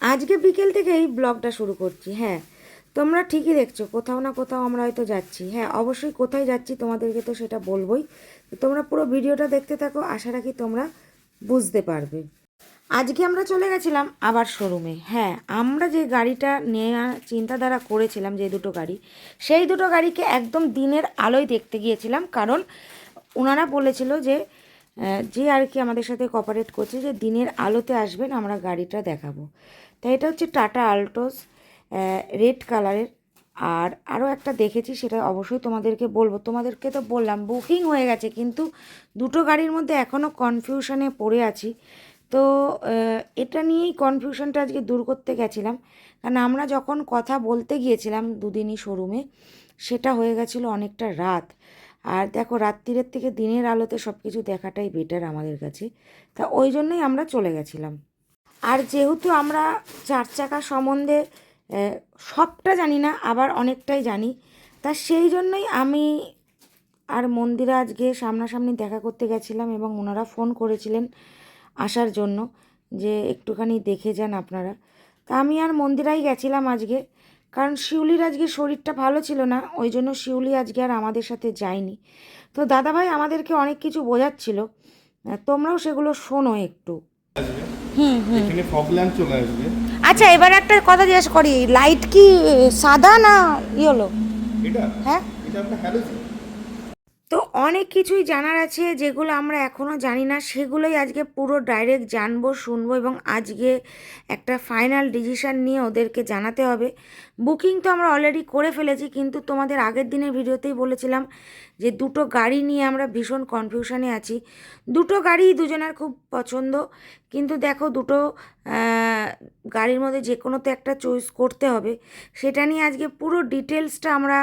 আজকে বিকেল থেকে এই ব্লগটা শুরু করছি হ্যাঁ। তোমরা ঠিকই দেখছ, কোথাও না কোথাও আমরা হয়তো যাচ্ছি হ্যাঁ অবশ্যই কোথায় যাচ্ছি তোমাদেরকে তো সেটা বলবোই। তোমরা পুরো ভিডিওটা দেখতে থাকো, আশা রাখি তোমরা বুঝতে পারবে। আজকে আমরা চলে গেছিলাম আবার শোরুমে হ্যাঁ আমরা যে গাড়িটা নেওয়া চিন্তাধারা করেছিলাম, যে দুটো গাড়ি, সেই দুটো গাড়িকে একদম দিনের আলোয় দেখতে গিয়েছিলাম, কারণ ওনারা বলেছিল যে যে আর কি আমাদের সাথে কপারেট করছে যে দিনের আলোতে আসবেন, আমরা গাড়িটা দেখাবো। তাই এটা হচ্ছে টাটা আল্টোস রেড কালারের। আর আরও একটা দেখেছি, সেটা অবশ্যই তোমাদেরকে বলব। তোমাদেরকে তো বললাম, বুকিং হয়ে গেছে, কিন্তু দুটো গাড়ির মধ্যে এখনও কনফিউশনে পড়ে আছি। তো এটা নিয়েই কনফিউশনটা আজকে দূর করতে গেছিলাম। কারণ আমরা যখন কথা বলতে গিয়েছিলাম দুদিনই শোরুমে সেটা হয়ে গেছিল অনেকটা রাত। আর দেখো, রাত্রিরের থেকে দিনের আলোতে সব কিছু দেখাটাই বেটার আমাদের কাছে। তা ওই জন্যই আমরা চলে গেছিলাম। আর যেহেতু আমরা চার চাকা সম্বন্ধে সবটা জানি না, আবার অনেকটাই জানি, তা সেই জন্যই আমি আর মন্দিরে আজকে সামনাসামনি দেখা করতে গেছিলাম এবং ওনারা ফোন করেছিলেন আসার জন্য যে একটুখানি দেখে যান আপনারা। তা আমি আর মন্দিরাই গেছিলাম আজকে, কারণ শিউলির আজকে শরীরটা ভালো ছিল না, ওই জন্য শিউলি আজকে আর আমাদের সাথে যায়নি। তো দাদাভাই আমাদেরকে অনেক কিছু বোঝাচ্ছিল তোমরাও সেগুলো শোনো একটু। এখানে ফগ ল্যাম্প চলে আসবে। আচ্ছা এবার একটা কথা জিজ্ঞেস করি লাইট কি সাদা না ইয়েলো? এটা। হ্যাঁ? এটা আপনার হ্যালোজেন তো অনেক কিছুই জানার আছে যেগুলো আমরা এখনও জানি না। সেগুলোই আজকে পুরো ডাইরেক্ট জানব, শুনব এবং আজকে একটা ফাইনাল ডিসিশান নিয়ে ওদেরকে জানাতে হবে। বুকিং তো আমরা অলরেডি করে ফেলেছি, কিন্তু তোমাদের আগের দিনের ভিডিওতেই বলেছিলাম যে দুটো গাড়ি নিয়ে আমরা ভীষণ কনফিউশনে আছি। দুটো গাড়ি দুজনের খুব পছন্দ, কিন্তু দেখো দুটো গাড়ির মধ্যে যে কোনো তো একটা চয়েস করতে হবে। সেটা নিয়ে আজকে পুরো ডিটেলসটা আমরা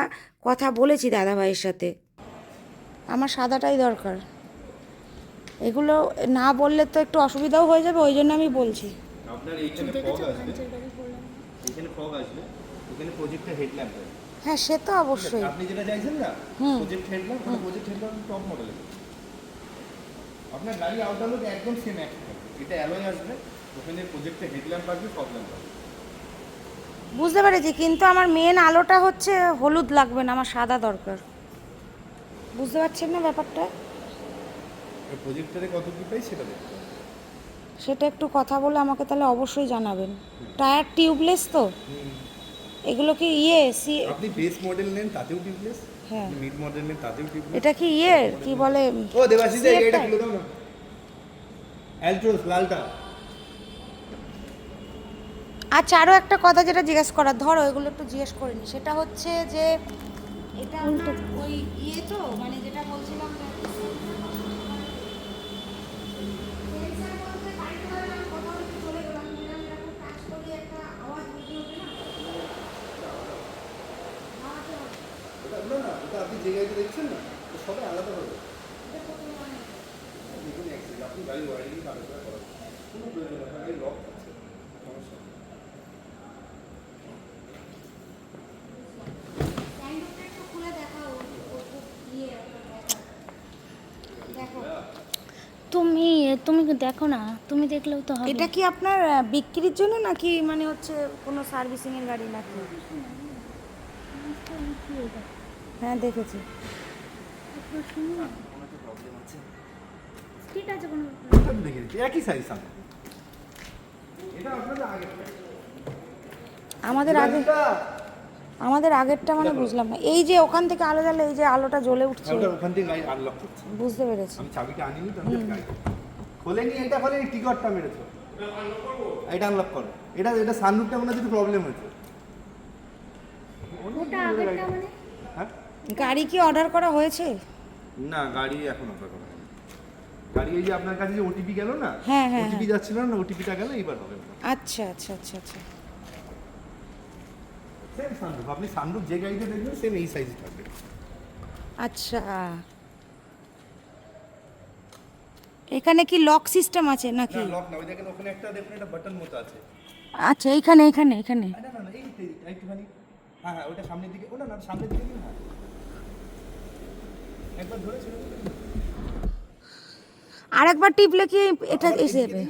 কথা বলেছি দাদাভাইয়ের সাথে। আমার সাদাটাই দরকার। এগুলো না বললে তো একটু অসুবিধাও হয়ে যাবে ওই জন্য আমি বলছি। আপনার এইখানে ফগ আসবে এখানে ফগ আসবে এখানে প্রজেক্টের হেডল্যাম্প আছে। হ্যাঁ সে তো অবশ্যই। আপনি যেটা চাইছেন না project headlamp project headlamp top model আপনার গাড়ি আউটার লুক একদম সেম এক। এটা অ্যালয় আসবে ওখানে প্রজেক্টের হেডল্যাম্প আসবে ফগ ল্যাম্প আসবে বুঝতে পেরেছি কিন্তু আমার মেন আলোটা হচ্ছে হলুদ লাগবে না আমার সাদা দরকার। বুঝতে পারছেন না ব্যাপারটা? প্রজেক্টরে কত কি পাই সেটা দেখতে সেটা একটু কথা বলে আমাকে তাহলে অবশ্যই জানাবেন। টায়ার টিউবলেস তো? এগুলো কি ইয়ে সি আপনি বেস মডেল নেন তাতেও টিউবলেস? হ্যাঁ। মিড মডেল নেন তাতেও টিউবলেস? এটা কি ইয়ে কি বলে ও দেবাশিস CF এটা? খুলে দাও না। অ্যালট্রোস লালটা। আচ্ছা আরও একটা কথা যেটা জিজ্ঞেস করার ধরো এগুলো একটু জিজ্ঞেস করে নি। সেটা হচ্ছে যে এটা আপনার ওই ইয়ে তো মানে যেটা বলছিলাম আপনি যে গাড়িটা দেখছেন না তো সবাই আলাদা হবে দেখুন এক second, আপনি গাড়ি ওয়ারিং কাগজটা করা কোনো প্রয়োজন নেই আপনার গাড়ি লক আছে সমস্যা নেই। স্যান্ডউইচটা একটু খুলে দেখাও ও খুব ইয়ে দেখো তুমি দেখো না তুমি দেখলেও তো হবে। এটা কি আপনার বিক্রির জন্য নাকি মানে হচ্ছে কোনো সার্ভিসিং এর গাড়ি নাকি? হ্যাঁ দেখেছি। ঠিক আছে কোনো আমি দেখে দিচ্ছি একই সাইজ এটা আপনাদের আগে আমাদের আগে আমাদের আগেরটা মানে বুঝলাম না। এই যে ওখান থেকে আলো জ্বালে এই যে আলোটা জ্বলে উঠছে। ওখান থেকে বুঝতে পেরেছি। আমি চাবিটা আনিনি তো আমি গাড়ি খোলেনি এটা খোলে টিকটটা মেরেছো। এটা আনলক করো। এটা এটা সানরুফটা মনে হচ্ছে প্রবলেম হয়েছে। মানে? হ্যাঁ? গাড়ি কি অর্ডার করা হয়েছে? না গাড়ি এখন অর্ডার করা হয়নি। গাড়ি এই যে আপনার কাছে যে ওটিপি গেল না? হ্যাঁ, হ্যাঁ, ওটিপি যাচ্ছিল না ওটিপিটা গেল এইবার হবে। আচ্ছা আচ্ছা আচ্ছা আচ্ছা। সেম সানরুফ আপনি সানরুফ যে গাড়িতে দেখবেন সেম এই সাইজ থাকবে। আচ্ছা। এখানে কি লক সিস্টেম আছে নাকি? না লক না ওই দেখেন ওখানে একটা দেখুন একটা বাটন মতো আছে। আচ্ছা এইখানে এখানে এখানে আরে না না এই একটুখানি। হ্যাঁ হ্যাঁ ওটা সামনের দিকে ওটা না সামনের দিকে হ্যাঁ একবার ধরে ছেড়ে দিন। আরেকবার টিপলে কি এটা এসে যাবে?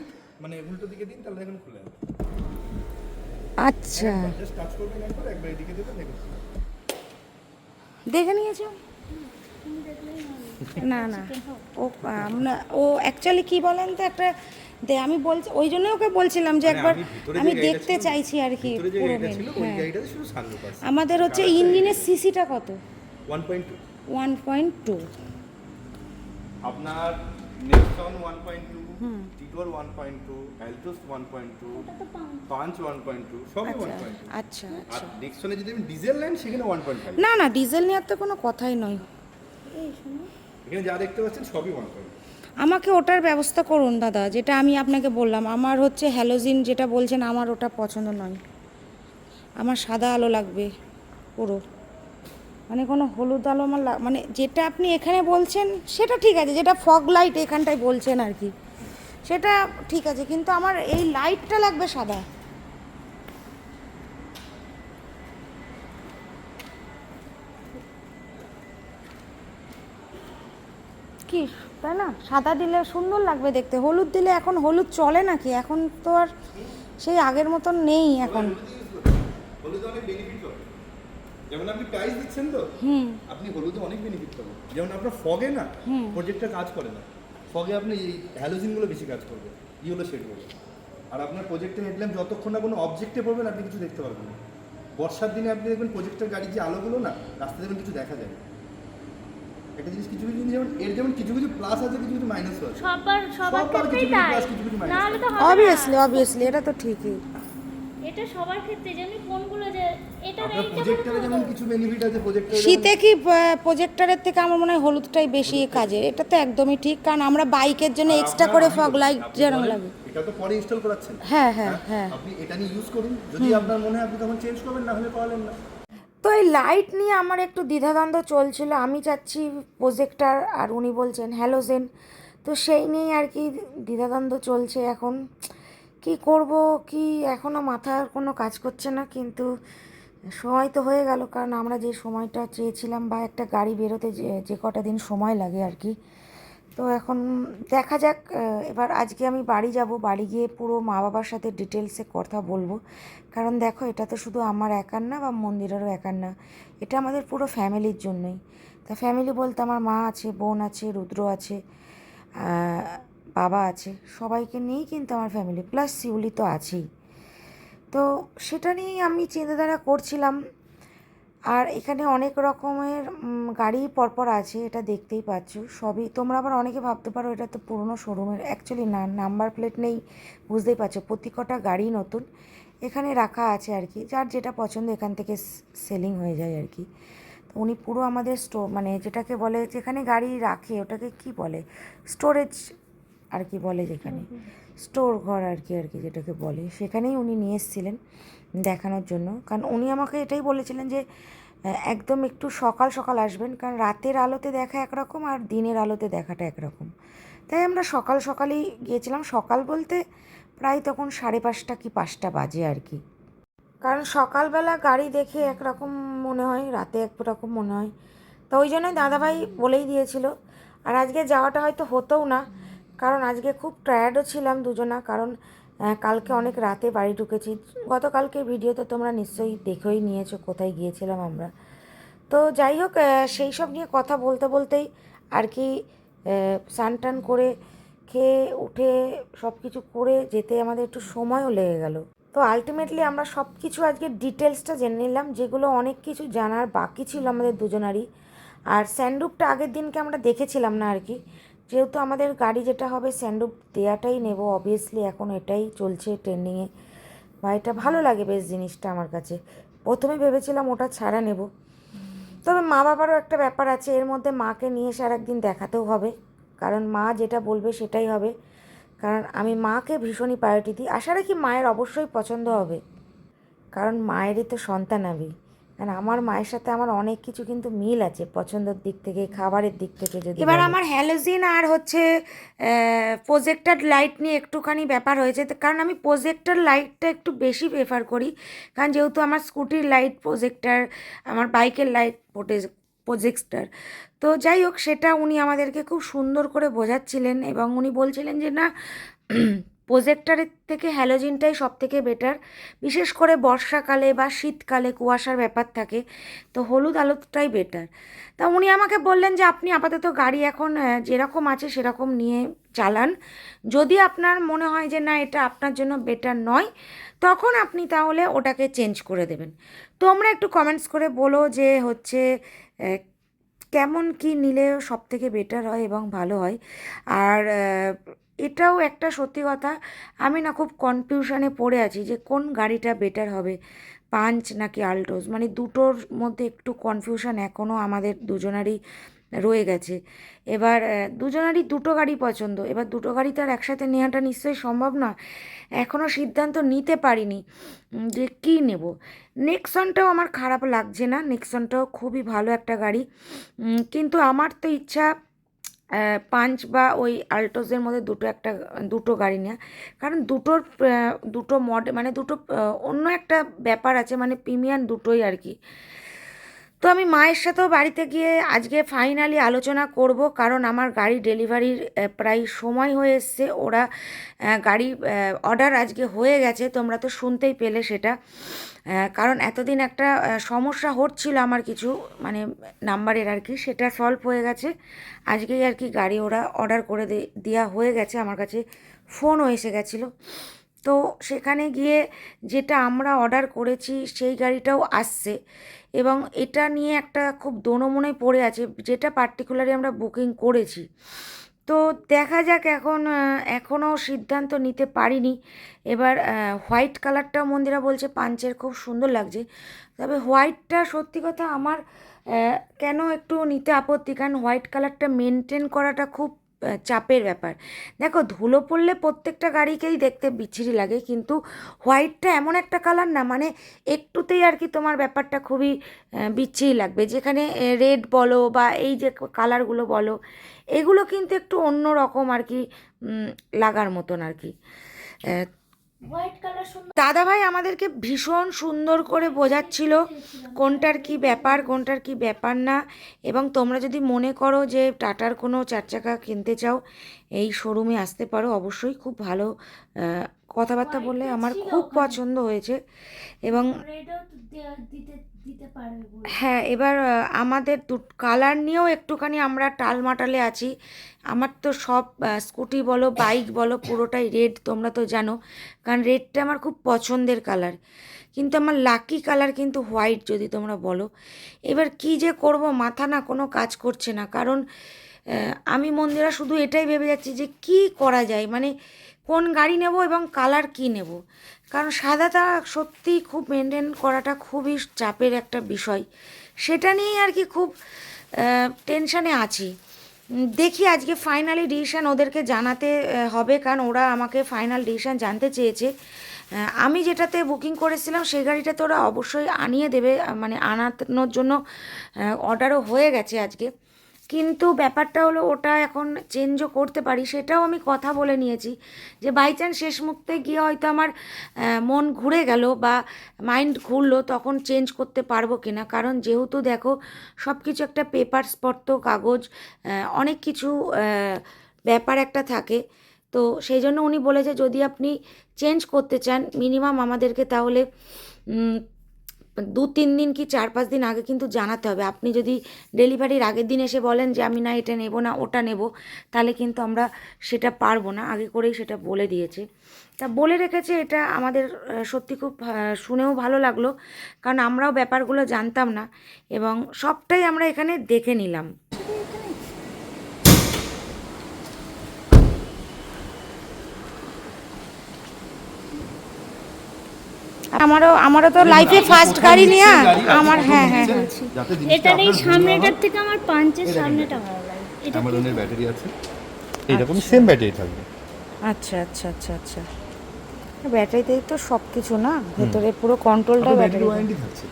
মানে উল্টো দিকে দিন তাহলে দেখুন খুলে আচ্ছা। জাস্ট টাচ করবেন একবার একবার এদিকে দেবেন দেখুন দেখে নিয়েছো? না না না। ও আমরা ও অ্যাকচুয়ালি কি বলেন তো একটা দে আমি বলছি ওই জন্য ওকে বলছিলাম যে একবার আমি দেখতে চাইছি আর কি হ্যাঁ। আমাদের হচ্ছে ইঞ্জিনের সিসিটা কত? ওয়ান পয়েন্ট টু আপনার নেক্সন 1.2 টিটোর 1.2 অ্যালটোস 1.2 পাঞ্চ 1.2 সবই 1.2 আচ্ছা আচ্ছা। নেক্সনে যদি আমি ডিজেল নেন সেখানে 1.5 না না ডিজেল নেওয়ার তো কোনো কথাই নয়। এখানে যা দেখতে পাচ্ছেন সবই 1.2 আমাকে ওটার ব্যবস্থা করুন, দাদা, যেটা আমি আপনাকে বললাম। আমার হচ্ছে হ্যালোজিন, যেটা বলছেন, আমার ওটা পছন্দ নয়। আমার সাদা আলো লাগবে পুরো। মানে কোনো হলুদ আলো আমার মানে যেটা আপনি এখানে বলছেন, সেটা ঠিক আছে। যেটা ফগ লাইট এখানটায় বলছেন আর কি। সেটা ঠিক আছে, কিন্তু আমার এই লাইটটা লাগবে সাদা। কি? তাই না? সাদা দিলে সুন্দর লাগবে দেখতে। হলুদ দিলে এখন হলুদ চলে নাকি? এখন তো আর সেই আগের মতন নেই এখন। হলুদে অনেক বেনিফিট যেমন আপনি প্রাইস দিচ্ছেন তো আপনি হলুদে অনেক বেনিফিট পাবেন যেমন আপনার ফগে না প্রজেক্টটা কাজ করে না। ফগে আপনি এই হ্যালোজিনগুলো বেশি কাজ করবে ইয়েলো শেড করবে আর আপনার প্রজেক্টে হেডল্যাম্প যতক্ষণ না কোনো অবজেক্টে পড়বেন আপনি কিছু দেখতে পারবেন না। বর্ষার দিনে আপনি দেখবেন প্রজেক্টের গাড়ির যে আলোগুলো না রাস্তা দেখবেন কিছু দেখা যায় না। একটা জিনিস কিছু কিছু জিনিস যেমন এর যেমন কিছু কিছু প্লাস আছে কিছু কিছু মাইনাসও আছে। সবার সবার ক্ষেত্রেই তাই। minus নাহলে তো অবভিয়াসলি অবভিয়াসলি এটা তো ঠিকই। এটা সবার ক্ষেত্রে যেমনি ফোনগুলো যে এটা প্রজেক্টরে যেমন কিছু বেনিফিট আছে প্রজেক্টরে শীতে কি প্রজেক্টরের থেকে আমার মনে হয় হলুদটাই বেশি কাজে। এটা তো একদমই ঠিক কারণ আমরা বাইকের জন্য এক্সট্রা করে ফগ লাইট যেরকম লাগে। এটা তো পরে ইনস্টল করাচ্ছেন। হ্যাঁ হ্যাঁ হ্যাঁ আপনি এটা নিয়ে ইউজ করুন। যদি আপনার মনে হয় আপনি তখন চেঞ্জ করবেন না হলে করালেন না। তো এই লাইট নিয়ে আমার একটু দ্বিধাদ্বন্দ্ব চলছিল। আমি চাচ্ছি প্রজেক্টার আর উনি বলছেন হ্যালোজেন তো সেই নিয়েই আর কি দ্বিধাদ্বন্দ্ব চলছে এখন। কি করব, কি এখনও মাথার কোনো কাজ করছে না, কিন্তু সময় তো হয়ে গেল। কারণ আমরা যে সময়টা চেয়েছিলাম বা একটা গাড়ি বেরোতে যে যে কটা দিন সময় লাগে আর কি। তো এখন দেখা যাক এবার আজকে আমি বাড়ি যাব। বাড়ি গিয়ে পুরো মা বাবার সাথে ডিটেলসে কথা বলব। কারণ দেখো, এটা তো শুধু আমার একার না, বা মন্দিরেরও একার না, এটা আমাদের পুরো ফ্যামিলির জন্যই। তা ফ্যামিলি বলতে আমার মা আছে, বোন আছে, রুদ্র আছে বাবা আছে, সবাইকে নিয়েই কিন্তু আমার ফ্যামিলি প্লাস শিউলি তো আছেই। তো সেটা নিয়েই আমি চিন্তাধারা করছিলাম। আর এখানে অনেক রকমের গাড়ি পরপর আছে এটা দেখতেই পাচ্ছ। সবই তোমরা আবার অনেকে ভাবতে পারো এটা তো পুরনো শোরুমের অ্যাকচুয়ালি না নাম্বার প্লেট নেই বুঝতেই পারছ। প্রতি কটা গাড়ি নতুন। এখানে রাখা আছে আর কি যার যেটা পছন্দ এখান থেকে সেলিং হয়ে যায় আর কি। তো উনি পুরো আমাদের স্টোর মানে যেটাকে বলে যেখানে গাড়ি রাখে ওটাকে কি বলে? স্টোরেজ আর কি বলে যেখানে। স্টোর ঘর আর কি আর কি যেটাকে বলে। সেখানেই উনি নিয়ে এসেছিলেন। দেখানোর জন্য। কারণ উনি আমাকে এটাই বলেছিলেন যে একদম একটু সকাল সকাল আসবেন, কারণ রাতের আলোতে দেখা একরকম আর দিনের আলোতে দেখাটা একরকম। তাই আমরা সকাল সকালেই গিয়েছিলাম। সকাল বলতে প্রায় তখন সাড়ে পাঁচটা কি পাঁচটা বাজে আর কি। কারণ সকালবেলা গাড়ি দেখে একরকম মনে হয়, রাতে একরকম মনে হয়। তো ওই জন্যই দাদাভাই বলেই দিয়েছিল। আর আজকে যাওয়াটা হয়তো হতোও না, কারণ আজকে খুব টায়ার্ডও ছিলাম দুজনা। কারণ কালকে অনেক রাতে বাড়ি ঢুকেছি। গতকালকে ভিডিও তো তোমরা নিশ্চয়ই দেখেই নিয়েছো কোথায় গিয়েছিলাম আমরা। তো যাই হোক সেই সব নিয়ে কথা বলতে বলতেই আর কি স্নান টান করে খেয়ে উঠে সব কিছু করে যেতে আমাদের একটু সময়ও লেগে গেল। তো আলটিমেটলি আমরা সব কিছু আজকে ডিটেলসটা জেনে নিলাম, যেগুলো অনেক কিছু জানার বাকি ছিল আমাদের দুজনারই। আর স্যান্ডুপটা আগের দিনকে আমরা দেখেছিলাম না আর কি। যেহেতু আমাদের গাড়ি যেটা হবে স্যান্ডুপ দেওয়াটাই নেব অবভিয়াসলি এখন এটাই চলছে ট্রেন্ডিংয়ে বা এটা ভালো লাগে বেশ জিনিসটা আমার কাছে। প্রথমে ভেবেছিলাম ওটা ছাড়া নেব। তবে মা বাবারও একটা ব্যাপার আছে, এর মধ্যে মাকে নিয়ে এসে একদিন দেখাতেও হবে। কারণ মা যেটা বলবে সেটাই হবে। কারণ আমি মাকে ভীষণই প্রায়োরিটি দিই। আশা রাখি মায়ের অবশ্যই পছন্দ হবে। কারণ মায়েরই তো সন্তান আমি। কারণ আমার মায়ের সাথে আমার অনেক কিছু কিন্তু মিল আছে পছন্দের দিক থেকে খাবারের দিক থেকে যদি এবার আমার হ্যালোজিন আর হচ্ছে প্রজেক্টার লাইট নিয়ে একটুখানি ব্যাপার হয়েছে কারণ আমি প্রজেক্টার লাইটটা একটু বেশি প্রেফার করি কারণ যেহেতু আমার স্কুটির লাইট প্রজেক্টার আমার বাইকের লাইট প্রজেক্টার তো যাই হোক সেটা উনি আমাদেরকে খুব সুন্দর করে বোঝাচ্ছিলেন এবং উনি বলছিলেন যে না প্রজেক্টারের থেকে হ্যালোজিনটাই সব থেকে বেটার বিশেষ করে বর্ষাকালে বা শীতকালে কুয়াশার ব্যাপার থাকে, তো হলুদ আলোটাই বেটার তা উনি আমাকে বললেন যে, আপনি আপাতত গাড়ি এখন যেরকম আছে সেরকম নিয়ে চালান। যদি আপনার মনে হয় যে, না, এটা আপনার জন্য বেটার নয়, তখন আপনি তাহলে ওটাকে চেঞ্জ করে দেবেন। তোমরা একটু কমেন্টস করে বলো যে, হচ্ছে কেমন কি নিলে সব থেকে বেটার হয় এবং ভালো হয়? আর এটাও একটা সত্যি কথা। আমি না খুব কনফিউশনে পড়ে আছি যে কোন গাড়িটা বেটার হবে, পাঞ্চ নাকি আল্টোস মানে দুটোর মধ্যে একটু কনফিউশন এখনও আমাদের দুজনারই রয়ে গেছে। এবার দুজনারই দুটো গাড়ি পছন্দ। এবার দুটো গাড়ি তো আর একসাথে নেওয়াটা নিশ্চয়ই সম্ভব না এখনও সিদ্ধান্ত নিতে পারিনি যে কী নেব। নেক্সনটাও আমার খারাপ লাগছে না। নেক্সনটাও খুবই ভালো একটা গাড়ি। কিন্তু আমার তো ইচ্ছা পাঞ্চ বা ওই আল্টোসের মধ্যে দুটো একটা, দুটো গাড়ি নেওয়া কারণ দুটোর দুটো মডেল মানে দুটো অন্য একটা ব্যাপার আছে মানে প্রিমিয়াম দুটোই আর কি। তো আমি মায়ের সাথেও বাড়িতে গিয়ে আজকে ফাইনালি আলোচনা করব, কারণ আমার গাড়ি ডেলিভারির প্রায় সময় হয়ে এসছে। ওরা গাড়ি অর্ডার আজকে হয়ে গেছে, তোমরা তো শুনতেই পেলে সেটা। কারণ এতদিন একটা সমস্যা হচ্ছিল আমার কিছু মানে নাম্বারের আর কি, সেটা সলভ হয়ে গেছে। আজকেই আর কি গাড়ি ওরা অর্ডার করে দেওয়া হয়ে গেছে, আমার কাছে ফোনও এসে গেছিল। তো সেখানে গিয়ে যেটা আমরা অর্ডার করেছি, সেই গাড়িটাও আসছে। এবং এটা নিয়ে একটা খুব দোনোমনে পড়ে আছে, যেটা পার্টিকুলারলি আমরা বুকিং করেছি। তো দেখা যাক এখন এখনও সিদ্ধান্ত নিতে পারিনি। এবার হোয়াইট কালারটাও মন্দিরা বলছে পাঞ্চের খুব সুন্দর লাগছে। তবে হোয়াইটটা সত্যি কথা আমার কেন একটু নিতে আপত্তি? কারণ হোয়াইট কালারটা মেনটেন করাটা খুব চাপের ব্যাপার। দেখো, ধুলো পড়লে প্রত্যেকটা গাড়িকেই দেখতে বিচ্ছিরি লাগে, কিন্তু হোয়াইটটা এমন একটা কালার না মানে একটুতেই আর কি তোমার ব্যাপারটা খুবই বিচ্ছিরি লাগবে। যেখানে রেড বলো বা এই যে কালারগুলো বলো এগুলো কিন্তু একটু অন্য রকম আর কি লাগার মতন আর কি সুন্দর। দাদাভাই আমাদেরকে ভীষণ সুন্দর করে বোঝাচ্ছিল কোনটার কি ব্যাপার কোনটার কি ব্যাপার না এবং তোমরা যদি মনে করো যে টাটার কোনো চার চাকা কিনতে চাও এই শোরুমে আসতে পারো অবশ্যই খুব ভালো কথাবার্তা বললে আমার খুব পছন্দ হয়েছে এবং হ্যাঁ এবার আমাদের দু, কালার নিয়েও একটুখানি আমরা টালমাটালে আছি। আমার তো সব স্কুটি বলো, বাইক বলো, পুরোটাই রেড, তোমরা তো জানো। কারণ রেডটা আমার খুব পছন্দের কালার। কিন্তু আমার লাকি কালার কিন্তু হোয়াইট, যদি তোমরা বলো। এবার কি যে করব, মাথা না কোনো কাজ করছে না। কারণ আমি মন্দিরা শুধু এটাই ভেবে যাচ্ছি যে কি করা যায়? মানে কোন গাড়ি নেব এবং কালার কি নেব? কারণ সাদাটা সত্যিই খুব মেনটেন করাটা খুবই চাপের একটা বিষয়। সেটা নিয়েই আর কি খুব টেনশানে আছি। দেখি আজকে ফাইনালি ডিসিশান ওদেরকে জানাতে হবে কারণ ওরা আমাকে ফাইনাল ডিসিশান জানতে চেয়েছে। আমি যেটাতে বুকিং করেছিলাম সেই গাড়িটা তো ওরা অবশ্যই আনিয়ে দেবে মানে আনানোর জন্য অর্ডারও হয়ে গেছে আজকে। কিন্তু ব্যাপারটা হলো ওটা এখন চেঞ্জও করতে পারি, সেটাও আমি কথা বলে নিয়েছি যে বাই চান্স শেষ মুহূর্তে গিয়ে হয়তো আমার মন ঘুরে গেল বা মাইন্ড ঘুরলো তখন চেঞ্জ করতে পারব কিনা। কারণ যেহেতু দেখো সব কিছু একটা পেপার স্পট কাগজ অনেক কিছু ব্যাপার একটা থাকে। তো সেই জন্য উনি বলেছে যদি আপনি চেঞ্জ করতে চান মিনিমাম আমাদেরকে তাহলে দু তিন দিন কি চার পাঁচ দিন আগে কিন্তু জানাতে হবে। আপনি যদি ডেলিভারির আগের দিন এসে বলেন যে, আমি না, এটা নেব না, ওটা নেব, তাহলে কিন্তু আমরা সেটা পারব না। আগে করেই সেটা বলে দিয়েছে। তা বলে রেখেছে এটা আমাদের সত্যি খুব শুনেও ভালো লাগল। কারণ আমরাও ব্যাপারগুলো জানতাম না এবং সবটাই আমরা এখানে দেখে নিলাম। আমারও আমারও তো লাইফে ফার্স্ট গাড়ি নেওয়া আমার হ্যাঁ হ্যাঁ হ্যাঁ। যাতে এই সামনেটার থেকে আমার পাঞ্চের সামনেটা ভালো লাগে। এটা অ্যামাজনের ব্যাটারি আছে। এইরকম সেম ব্যাটারি থাকবে। আচ্ছা আচ্ছা আচ্ছা আচ্ছা। ব্যাটারিতেই তো সব কিছু না ভেতরে পুরো কন্ট্রোলটা ব্যাটারি ওয়ারেন্টি থাকছে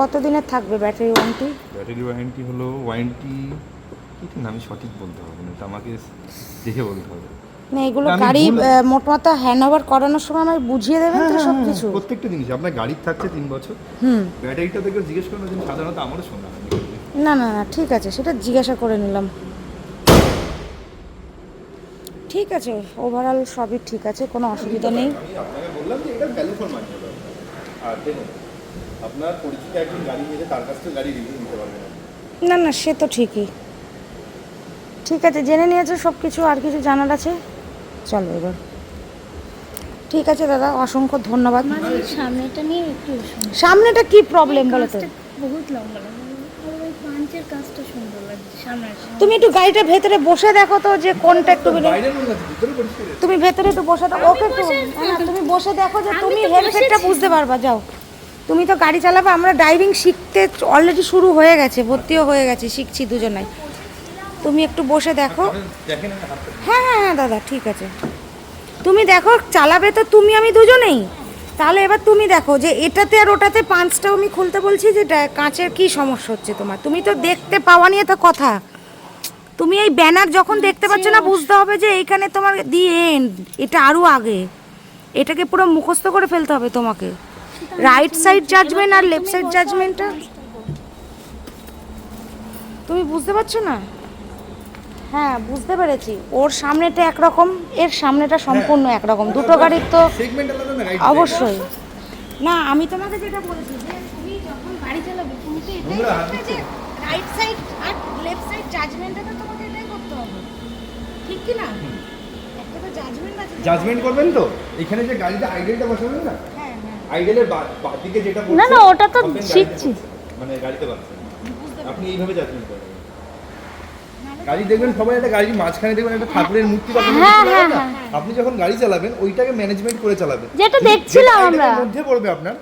কত দিনের থাকবে ব্যাটারি ওয়ারেন্টি ব্যাটারি ওয়ারেন্টি হলো ওয়ারেন্টি কি আমি সঠিক বলতে হবে না এটা আমাকে দেখে বলতে হবে। না এগুলো গাড়ি আহ, হ্যান্ড ওভার করানোর সময় আমায় বুঝিয়ে দেবেন তো সব কিছু প্রত্যেকটা জিনিস। আপনার গাড়ির থাকছে তিন বছর। হুম। ব্যাটারিটা থেকে জিজ্ঞেস জন্য সাধারণত আমারও শোনা না না না ঠিক আছে সেটা জিজ্ঞাসা করে নিলাম। ঠিক আছে ওভারঅল সবই ঠিক আছে কোনো অসুবিধা নেই। আপনাকে বললাম যে এটা ভ্যালু ফর মানি আর দেখুন আপনার পরিচিত একজন গাড়ি নিয়ে তার কাছ থেকে গাড়ি রিভিউ নিতে পারবেন। না না সে তো ঠিকই। ঠিক আছে জেনে নিয়েছে সব কিছু আর কিছু জানার আছে? চলো এবার। ঠিক আছে দাদা অসংখ্য ধন্যবাদ। মানে সামনেটা নিয়ে একটু সামনেটা কি প্রবলেম বলো তো? বহুত লম্বা তুমি একটু গাড়িটা ভেতরে বসে দেখো তো যে কোনটা একটু। তুমি ভেতরে একটু বসে দেখো ওকে একটু তুমি বসে দেখো যে তুমি হেলমেটটা বুঝতে পারবা যাও। তুমি তো গাড়ি চালাবে আমরা ড্রাইভিং শিখতে অলরেডি শুরু হয়ে গেছে ভর্তিও হয়ে গেছে শিখছি দুজনাই। তুমি একটু বসে দেখো। হ্যাঁ হ্যাঁ হ্যাঁ দাদা ঠিক আছে। তুমি দেখো চালাবে তো তুমি আমি দুজনেই। তাহলে এবার তুমি দেখো যে এটাতে আর ওটাতে পাঁচটাও আমি খুলতে বলছি যে কাঁচের কি সমস্যা হচ্ছে তোমার। তুমি তো দেখতে পাওয়া নিয়ে তো কথা। তুমি এই ব্যানার যখন দেখতে পাচ্ছ না বুঝতে হবে যে এইখানে তোমার দি এন্ড এটা আরও আগে। এটাকে পুরো মুখস্থ করে ফেলতে হবে তোমাকে। রাইট সাইড জাজমেন্ট আর লেফট সাইড জাজমেন্টটা। তুমি বুঝতে পারছ না? হ্যাঁ বুঝতে পেরেছি। ওর সামনেটা একরকম এর সামনেটা সম্পূর্ণ একরকম। দুটো গাড়ির তো অবশ্যই। না আমি তোমাকে যেটা বলছি যে তুমি যখন গাড়ি চালাবে তুমি তো এটাই দেখবে যে রাইট সাইড আর লেফট সাইড জাজমেন্টটা তো তোমাকে এটাই করতে হবে। ঠিক কি না? একটা তো জাজমেন্ট আছে জাজমেন্ট করবেন তো? এখানে যে গাড়িটা বসাবেন না? হ্যাঁ হ্যাঁ। আইডেলের বাঁ দিকে যেটা না, না, ওটা তো শিখছি। মানে গাড়িতে বুঝতে আপনি এইভাবে জাজমেন্ট গাড়ি দেখবেন সবাই একটা গাড়ির মাঝখানে দেখবেন একটা ঠাকুরের মূর্তি বা কোনো হ্যাঁ, কিছু হ্যাঁ, না? আপনি যখন গাড়ি চালাবেন ওইটাকে ম্যানেজমেন্ট করে চালাবেন যেটা যে- দেখছিলাম যেটা আমরা। মধ্যে পড়বে আপনার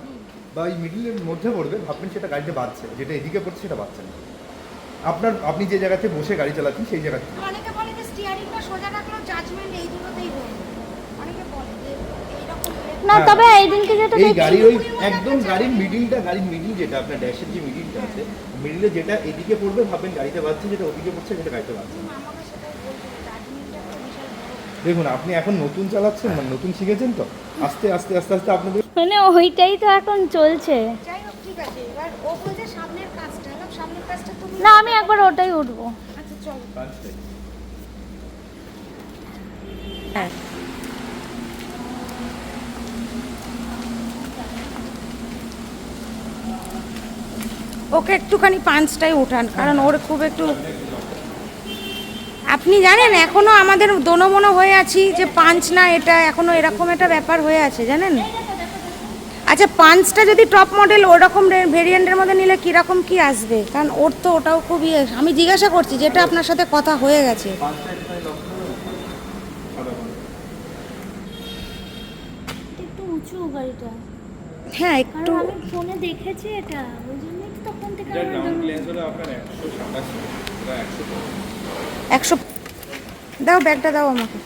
বা ওই মিডিলের মধ্যে পড়বে ভাববেন সেটা গাড়িতে বাজছে যেটা এদিকে পড়ছে সেটা বাজছে না আপনার আপনি যে জায়গাতে বসে গাড়ি চালাচ্ছেন সেই জায়গাতে অনেকে বলে যে স্টিয়ারিংটা সোজা রাখলেও জাজমেন্ট এই দুটোতেই হয়ে যায় অনেকে বলে যে এইরকম না হ্যাঁ। তবে এই দিনকে যেটা এই দেখছি ওই একদম গাড়ির মিডিলটা গাড়ির মিডিল যেটা আপনার ড্যাশের যে মিডিলটা আছে মিডিলে যেটা এদিকে পড়বে ভাববেন গাড়িতে বাজছে যেটা ওদিকে পড়ছে সেটা গাড়িতে বাজছে। দেখুন আপনি এখন নতুন চালাচ্ছেন মানে নতুন শিখেছেন তো? আস্তে আস্তে আস্তে আস্তে আপনাদের মানে ওইটাই তো এখন চলছে। ঠিক আছে। এবার ও বলছে সামনের কাজটা। এবার সামনের কাজটা তুমি না আমি একবার ওটাই উঠবো। আচ্ছা চলো। হ্যাঁ। ওকে একটুখানি পাঁচটায় উঠান কারণ ওর খুব একটু আপনি জানেন এখনও আমাদের দোনমনো হয়ে আছি যে পাঞ্চ না এটা এখনও এরকম একটা ব্যাপার হয়ে আছে জানেন? আচ্ছা পাঞ্চটা যদি টপ মডেল ওরকম ভেরিয়েন্টের মধ্যে নিলে কীরকম কি আসবে? কারণ ওর তো ওটাও খুব ইয়ে। আমি জিজ্ঞাসা করছি যেটা আপনার সাথে কথা হয়ে গেছে। একটু উঁচু হ্যাঁ একটু আমি ফোনে দেখেছি এটা ওই জন্যই তো তখন থেকে এটার গ্রাউন্ড ক্লিয়ারেন্স হলো আপনার একশো সাতাশি এটা একশো একশো দাও ব্যাগটা দাও আমাকে।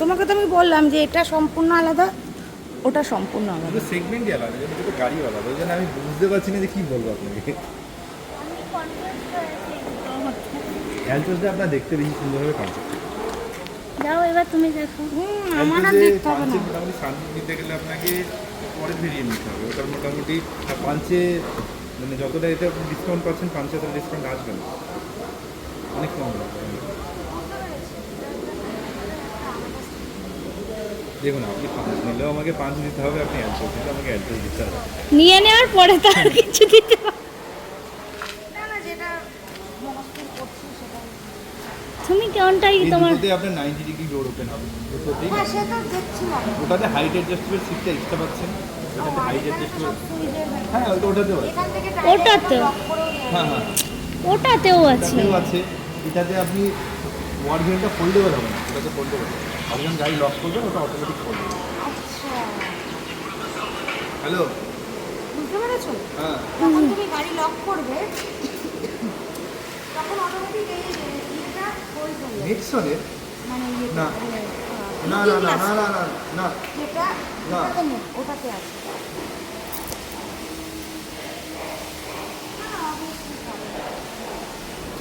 তোমাকে তো আমি বললাম যে এটা সম্পূর্ণ আলাদা ওটা সম্পূর্ণ আলাদা। সেগমেন্টই আলাদা গাড়ি আলাদা ওই জন্য আমি বুঝতে পারছি না যে কী বলব আপনাকে আমি confused হয়ে আছি একদম। অ্যালটোসটা আপনার দেখতে বেশি সুন্দরভাবে পাচ্ছে যাও এবার তুমি দেখো। হুম আমার আর দেখতে হবে না। মোটামুটি শান্তি নিতে গেলে আপনাকে পরের ভেরিয়ে নিতে হবে। ওটার মোটামুটি পাঞ্চে মানে যতটা এটা আপনি ডিসকাউন্ট পাচ্ছেন পাঞ্চে ততটা ডিসকাউন্ট আসবে না। অনেক কম দেখুন আপনি পাঁচ নিলেও আমাকে পাঁচ দিতে হবে আপনি অ্যালটোস নিলে আমাকে অ্যালটোস দিতে হবে। নিয়ে নেওয়ার পরে তার কিছু দিতে হবে। না না যেটা তুমি কোনটাই এই তোমার? দুটোতে আপনার নাইনটি ডিগ্রি ডোর ওপেন হবে। দুটোতেই হ্যাঁ সেটা দেখছিলাম ওটাতে হাইট অ্যাডজাস্টেবল সিটটা এক্সট্রা পাচ্ছেন। ওটাতে হাইট অ্যাডজাস্টেবল সুইচের হ্যাঁ ওটা ওটাতেও আছে। ওটাতেও? দেওয়া হ্যাঁ হ্যাঁ। ওটাতেও আছে? এটাতেও আছে। এটাতে আপনি ওয়ার ভেলটা ফোল্ডেবল হবে না। ওটাতে ফোল্ডেবল আপনি যখন গাড়ি লক করবেন ওটা অটোমেটিক ফোল্ডেবল আচ্ছা। হ্যালো বুঝতে পেরেছ? হ্যাঁ। যখন তুমি গাড়ি লক করবে তখন অটোমেটিক এই যে ইয়েটা হয়ে যাবে নেক্সনের মানে না। মানে, না না না না না না না। যেটা না। ওটাতে আছে।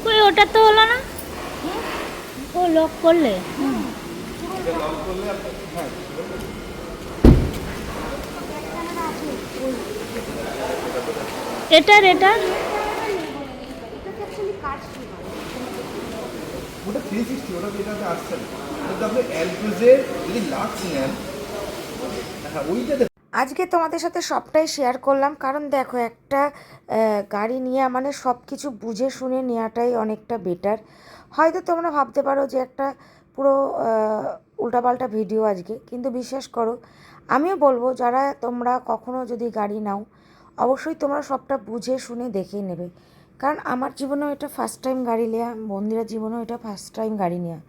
কই ওটা তো হলো না? ও লক করলে? এটা লক করলে হ্যাঁ ক্যামেরা এটার এটা ওটা থ্রি সিক্সটি ওটা আসছে কিন্তু আপনি যদি নেন হ্যাঁ ওইটাতে আজকে তোমাদের সাথে সবটাই শেয়ার করলাম, কারণ দেখো একটা গাড়ি নিয়ে মানে সব কিছু বুঝে শুনে নেওয়াটাই অনেকটা বেটার হয়তো তোমরা ভাবতে পারো যে একটা পুরো উল্টাপাল্টা ভিডিও আজকে, কিন্তু বিশ্বাস করো, আমিও বলব যারা তোমরা কখনো যদি গাড়ি নাও, অবশ্যই তোমরা সবটা বুঝে শুনে দেখেই নেবে। কারণ আমার জীবনেও এটা ফার্স্ট টাইম গাড়ি নেওয়া বন্দিরা জীবনেও এটা ফার্স্ট টাইম গাড়ি নেওয়া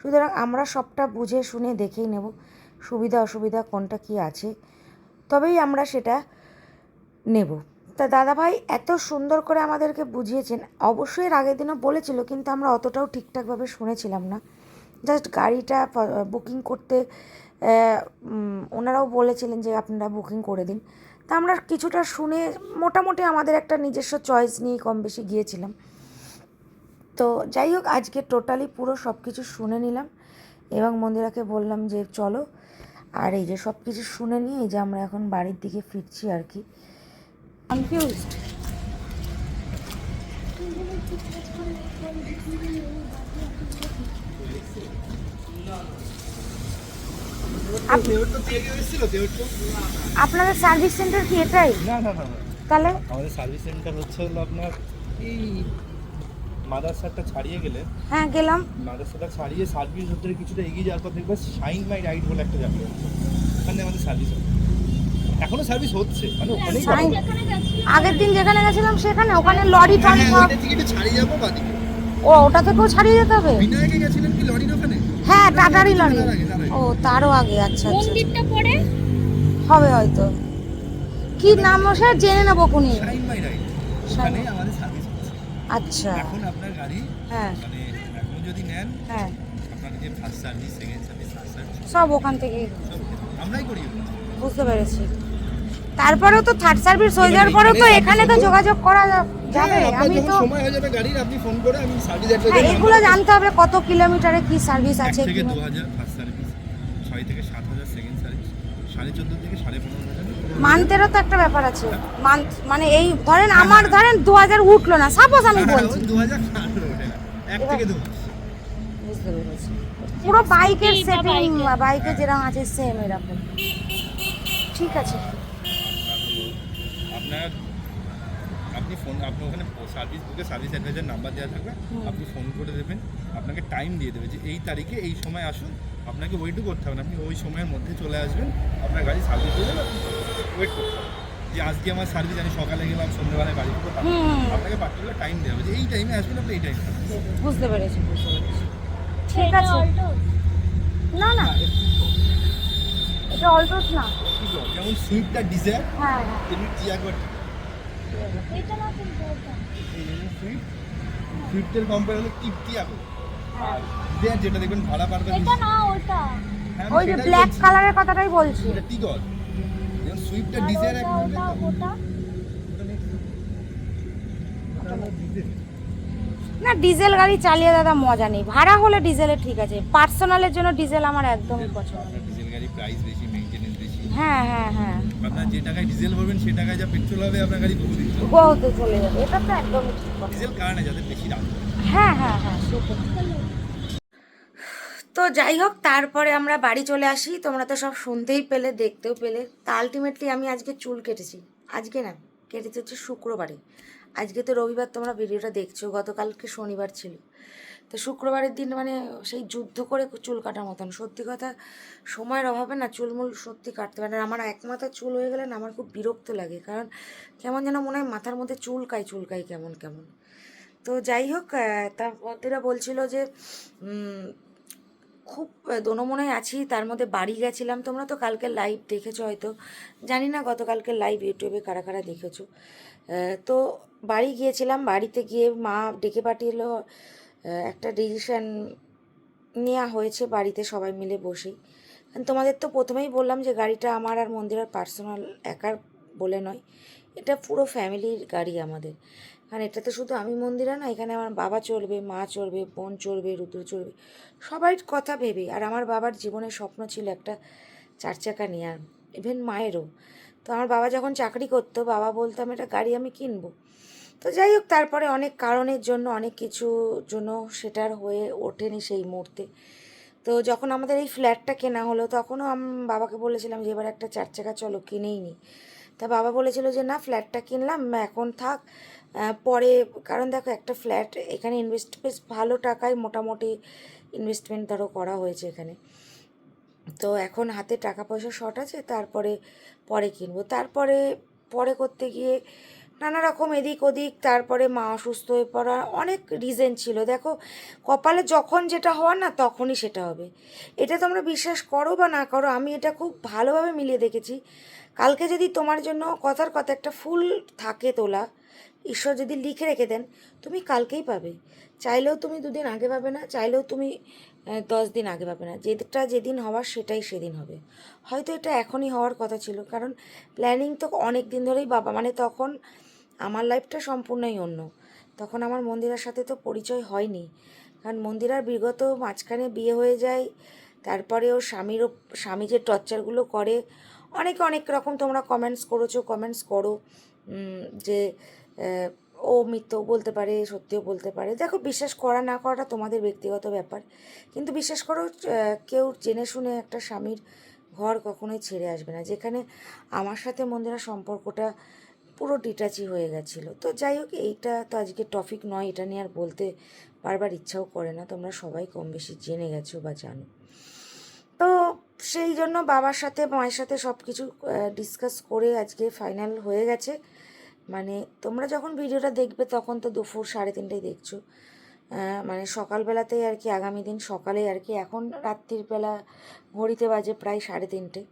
সুতরাং আমরা সবটা বুঝে শুনে দেখেই নেব সুবিধা, অসুবিধা কোনটা কি আছে। তবেই আমরা সেটা নেব। তা দাদাভাই এত সুন্দর করে আমাদেরকে বুঝিয়েছেন, অবশ্যই এর আগের দিনও বলেছিল, কিন্তু আমরা অতটাও ঠিকঠাকভাবে শুনেছিলাম না। জাস্ট গাড়িটা বুকিং করতে ওনারাও বলেছিলেন যে আপনারা বুকিং করে দিন। তা আমরা কিছুটা শুনে মোটামুটি আমাদের একটা নিজস্ব চয়েস নিয়ে কম বেশি গিয়েছিলাম। তো যাই হোক, আজকে টোটালি পুরো সব কিছু শুনে নিলাম এবং মন্দিরাকে বললাম যে, চলো। আর এই যে সব কিছু শুনে নিয়ে এই যে আমরা এখন বাড়ির দিকে ফিরছি আর কি। কনফিউজড আপনাদের সার্ভিস সেন্টার কি এটাই? না না না তাহলে? আমাদের সার্ভিস সেন্টার হচ্ছে হলো আপনার এই মাদারসারটা ছাড়িয়ে গেলে হ্যাঁ গেলাম। মাদারসারটা ছাড়িয়ে সার্ভিস হতে কিছুটা এগিয়ে যাওয়ার পর দেখবে শাইন মাই রাইট বলে একটা জায়গা ওখানে আমাদের সার্ভিস হয় এখনও সার্ভিস হচ্ছে। মানে ওখানে করা আগের দিন যেখানে গেছিলাম সেখানে ওখানে লরি হ্যাঁ, টরি হ্যাঁ, সব একটু ছাড়িয়ে যাব বাদিকে ও ওটা থেকেও ছাড়িয়ে যেতে হবে? বিনায়কে গেছিলেন কি লরির ওখানে? হ্যাঁ টাটারি লরি। ও তারও আগে আচ্ছা আচ্ছা। মন্দিরটা পড়ে? হবে হয়তো। কি নাম সে জেনে নেব খুনি। শাইন মাই রাইড ওখানে আমাদের সার্ভিস আচ্ছা। এখন আপনার গাড়ি হ্যাঁ। মানে এখন যদি নেন হ্যাঁ। আপনার যে first service second service third service সব ওখান থেকে। আমরাই করি বুঝতে পেরেছি। তারপরেও তো থার্ড সার্ভিস হয়ে যাওয়ার পরেও তো এখানে তো যোগাযোগ করা যা- যাবে হ্যাঁ, আমি তো সময় হয়ে যাবে গাড়ির আপনি ফোন করে আমি সার্ভিস হ্যাঁ এগুলো জানতে হবে কত কিলোমিটারে কি সার্ভিস আছে থেকে কি না। দু হাজার ফার্স্ট সার্ভিস ছয় থেকে সাত হাজার সেকেন্ড সার্ভিস সাড়ে চোদ্দ থেকে সাড়ে পনেরো মান্থেরও তো একটা ব্যাপার আছে। মান্থ মানে এই ধরেন আমার ধরেন দু হাজার উঠল না সাপোজ আমি বলছি। দু হাজার আঠারো ওঠে না। এক থেকে দু বুঝতে পেরেছি। পুরো বাইকের সেটিং বাইকের। বাইকে যেরকম আছে সেম এরকম। ঠিক আছে। আপনার আপনি ফোন আপনি ওখানে সার্ভিস বুকে সার্ভিস অ্যাডভাইজার নাম্বার দেওয়া থাকবে আপনি ফোন করে দেবেন আপনাকে টাইম দিয়ে দেবে যে এই তারিখে এই সময় আসুন আপনাকে ওয়েটও করতে হবে না আপনি ওই সময়ের মধ্যে চলে আসবেন আপনার গাড়ি সার্ভিস হয়ে যাবে ওয়েট করতে হবে। যে আজকে আমার সার্ভিস আমি সকালে গেলাম সন্ধ্যেবেলায় বাড়ি পাবো। আপনাকে পার্টিকুলার টাইম দেওয়া হবে যে এই টাইমে আসবেন আপনি এই টাইমে বুঝতে পেরেছি বুঝতে পেরেছি। ঠিক আছে। না না। এটা অল্টোস না। যেমন সুইফটটা ডিজায়ার হ্যাঁ তেমনি টিয়াগো এটা না কিন্তু ওটা। সুইফট সুইফটের হলো টিপ টিয়াগো হ্যাঁ। যেটা দেখবেন ভাড়া পারবেন এটা না ওটা। হ্যাঁ, ওই যে ব্ল্যাক কালারের কথাটাই বলছি। এটা সুইফটটা আর এক ওটা ওটা না ডিজেল গাড়ি চালিয়ে দাদা মজা নেই। ভাড়া হলে ডিজেলে ঠিক আছে। পার্সোনালের জন্য ডিজেল আমার একদমই পছন্দ। ডিজেল গাড়ি প্রাইস বেশি হ্যাঁ হ্যাঁ হ্যাঁ। আপনার যে টাকায় ডিজেল ভরবেন সে টাকায় যা পেট্রোল হবে আপনার গাড়ি বহু দিন চলবে। চলে যাবে। এটা তো একদমই ঠিক কথা। ডিজেল কারণে যাদের বেশি দাম হ্যাঁ হ্যাঁ হ্যাঁ। তো যাই হোক তারপরে আমরা বাড়ি চলে আসি। তোমরা তো সব শুনতেই পেলে দেখতেও পেলে। তা আলটিমেটলি আমি আজকে চুল কেটেছি। আজকে না কেটেছি হচ্ছে শুক্রবারে আজকে তো রবিবার তোমরা ভিডিওটা দেখছ গতকালকে শনিবার ছিল। তো শুক্রবারের দিন মানে সেই যুদ্ধ করে চুল কাটার মতন। সত্যি কথা সময়ের অভাবে না চুলমুল সত্যি কাটতে পারে না। আমার এক চুল হয়ে গেলে না আমার খুব বিরক্ত লাগে কারণ কেমন যেন মনে হয় মাথার মধ্যে চুলকাই চুলকাই কেমন কেমন। তো যাই হোক তার মধ্যেরা বলছিল যে খুব দোনমনে আছি তার মধ্যে বাড়ি গেছিলাম। তোমরা তো কালকে লাইভ দেখেছ হয়তো। জানি না গতকালকে লাইভ ইউটিউবে কারা কারা দেখেছ। তো বাড়ি গিয়েছিলাম বাড়িতে গিয়ে মা ডেকে পাঠিয়েলো আহ, একটা ডিসিশন নেওয়া হয়েছে বাড়িতে সবাই মিলে বসেই। তোমাদের তো প্রথমেই বললাম যে গাড়িটা আমার আর মন্দিরের পার্সোনাল একার বলে নয়, এটা পুরো ফ্যামিলির গাড়ি আমাদের। কারণ এটা তো শুধু আমি মন্দিরা না, এখানে আমার বাবা চলবে, মা চলবে, বোন চলবে, রুদ্র চলবে, সবাই কথা ভেবে। আর আমার বাবার জীবনের স্বপ্ন ছিল একটা চার চাকা নেওয়ার ইভেন মায়েরও। তো আমার বাবা যখন চাকরি করতো, বাবা বলতাম এটা গাড়ি আমি কিনবো। তো যাই হোক, তারপরে অনেক কারণের জন্য, অনেক কিছু জন্য সেটার হয়ে ওঠেনি সেই মুহূর্তে। তো যখন আমাদের এই ফ্ল্যাটটা কেনা হলো, তখনও আমি, বাবাকে বলেছিলাম যে, এবার একটা চার চাকা, চলো কিনেই নি। তা বাবা বলেছিল যে, না, ফ্ল্যাটটা কিনলাম, এখন থাক। পরে, কারণ দেখো, একটা ফ্ল্যাট, এখানে ইনভেস্ট, বেশ ভালো টাকায় মোটামুটি ইনভেস্টমেন্ট ধরো করা হয়েছে এখানে। তো এখন হাতে টাকা পয়সা শর্ট আছে, তারপরে, পরে কিনবো। তারপরে, পরে করতে গিয়ে নানা রকম এদিক ওদিক, তারপরে মা অসুস্থ হয়ে পড়া অনেক রিজন ছিল। দেখো, কপালে যখন যেটা হওয়ার না, তখনই সেটা হবে। এটা তোমরা বিশ্বাস করো বা না করো, আমি এটা খুব ভালোভাবে মিলিয়ে দেখেছি। কালকে যদি তোমার জন্য কথার কথা একটা ফুল থাকে তোলা, ঈশ্বর যদি লিখে রেখে দেন, তুমি কালকেই পাবে। চাইলেও তুমি দুদিন আগে পাবে না, চাইলেও তুমি দশ দিন আগে পাবে না। যেটা যেদিন হওয়ার, সেটাই সেদিন হবে। হয়তো এটা এখনই হওয়ার কথা ছিল, কারণ প্ল্যানিং তো অনেক দিন ধরেই বাবা মানে তখন আমার লাইফটা সম্পূর্ণই অন্য। তখন আমার মন্দিরার সাথে তো পরিচয় হয়নি। কারণ মন্দিরার বিগত মাঝখানে বিয়ে হয়ে যায়, তারপরে ও স্বামীরও, স্বামী যে টর্চারগুলো করে, অনেক অনেক রকম তোমরা কমেন্টস করেছ কমেন্টস করো যে ও মিথ্যও বলতে পারে, সত্যিও বলতে পারে। দেখো, বিশ্বাস করা না করাটা তোমাদের ব্যক্তিগত ব্যাপার। কিন্তু বিশ্বাস করো কেউ জেনে শুনে একটা স্বামীর ঘর কখনোই ছেড়ে আসবে না। যেখানে আমার সাথে মন্দিরা সম্পর্কটা পুরো ডিটাচই হয়ে গেছিল। তো যাই হোক, এইটা তো আজকে টপিক নয়, এটা নিয়ে আর বলতে বারবার ইচ্ছাও করে না। তোমরা সবাই কম বেশি জেনে গেছো বা জানো। তো সেই জন্য বাবার সাথে, মায়ের সাথে সব কিছু ডিসকাস করে আজকে ফাইনাল হয়ে গেছে। মানে তোমরা যখন ভিডিওটা দেখবে, তখন তো দুপুর সাড়ে তিনটেই দেখছ। মানে সকালবেলাতেই আর কি, আগামী দিন সকালে আর কি, এখন রাত্রির বেলা ঘড়িতে বাজে প্রায় সাড়ে তিনটে।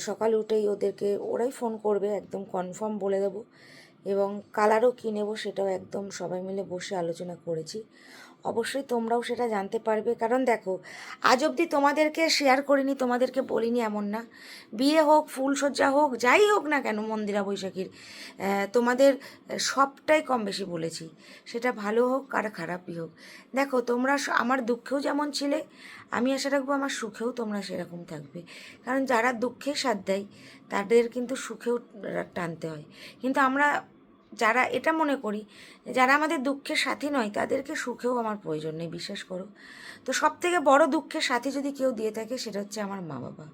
সকালে উঠেই ওদেরকে, ওরাই ফোন করবে, একদম কনফার্ম বলে দেবো। এবং কালারও কী নেব সেটাও একদম সবাই মিলে বসে আলোচনা করেছি। অবশ্যই তোমরাও সেটা জানতে পারবে। কারণ দেখো, আজ অবধি তোমাদেরকে শেয়ার করিনি, তোমাদেরকে বলিনি এমন না। বিয়ে হোক ফুলসজ্জা হোক, যাই হোক না কেন মন্দিরা বৈশাখীর তোমাদের সবটাই কম বেশি বলেছি। সেটা ভালো হোক আর খারাপই হোক। দেখো, তোমরা আমার দুঃখেও যেমন ছিলে, আমি আশা রাখব আমার সুখেও তোমরা সেরকম থাকবে। কারণ যারা দুঃখে সাথ দেয় তাদের কিন্তু সুখেও টানতে হয়। কিন্তু আমরা যারা এটা মনে করি, যারা আমাদের দুঃখের সাথী নয়, তাদেরকে সুখেও আমার প্রয়োজন নেই, বিশ্বাস করো। তো সব থেকে বড় দুঃখের সাথী যদি কেউ দিয়ে থাকে, সেটা হচ্ছে আমার মা বাবা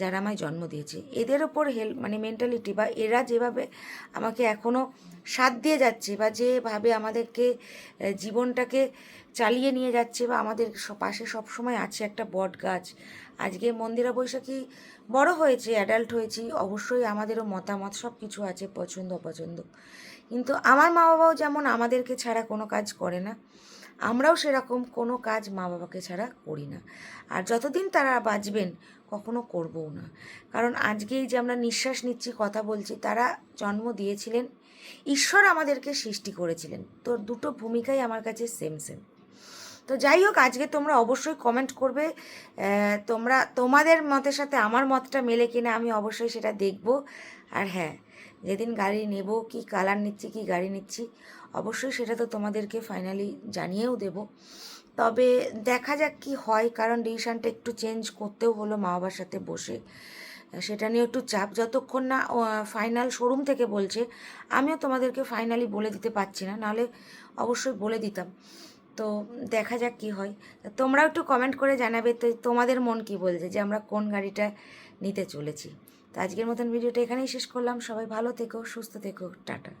যারা আমায় জন্ম দিয়েছে। এদের ওপর হেল্প মানে মেন্টালিটি বা এরা যেভাবে আমাকে এখনও সাথ দিয়ে যাচ্ছে বা যেভাবে আমাদেরকে জীবনটাকে চালিয়ে নিয়ে যাচ্ছে বা আমাদের পাশে সবসময় আছে একটা বট গাছ। আজকে মন্দিরা বৈশাখী বড় হয়েছে অ্যাডাল্ট হয়েছি, অবশ্যই আমাদেরও মতামত সব কিছু আছে পছন্দ অপছন্দ কিন্তু আমার মা বাবাও যেমন আমাদেরকে ছাড়া কোনো কাজ করে না, আমরাও সেরকম কোনো কাজ মা বাবাকে ছাড়া করি না। আর যতদিন তারা বাঁচবেন, কখনো করবও না। কারণ আজকেই যে আমরা নিঃশ্বাস নিচ্ছি, কথা বলছি, তারা জন্ম দিয়েছিলেন, ঈশ্বর আমাদেরকে সৃষ্টি করেছিলেন। তো দুটো ভূমিকাই আমার কাছে সেম সেম তো যাই হোক, আজকে তোমরা অবশ্যই কমেন্ট করবে তোমরা তোমাদের মতের সাথে আমার মতটা মেলে কিনা আমি অবশ্যই সেটা দেখব। আর হ্যাঁ যেদিন গাড়ি নেব, কি কালার নিচ্ছি, কি গাড়ি নিচ্ছি, অবশ্যই সেটা তো তোমাদেরকে ফাইনালি জানিয়েও দেব। তবে দেখা যাক কি হয়, কারণ ডিসিশানটা একটু চেঞ্জ করতেও হলো মা বাবার সাথে বসে। সেটা নিয়ে একটু চাপ, যতক্ষণ না ফাইনাল শোরুম থেকে বলছে, আমিও তোমাদেরকে ফাইনালি বলে দিতে পারছি না, নাহলে অবশ্যই বলে দিতাম। তো দেখা যাক কি হয়। তোমরাও একটু কমেন্ট করে জানাবে, তো তোমাদের মন কি বলছে যে আমরা কোন গাড়িটা নিতে চলেছি। তো আজকের মতন ভিডিওটা এখানেই শেষ করলাম। সবাই ভালো থেকো সুস্থ থেকো। টাটা।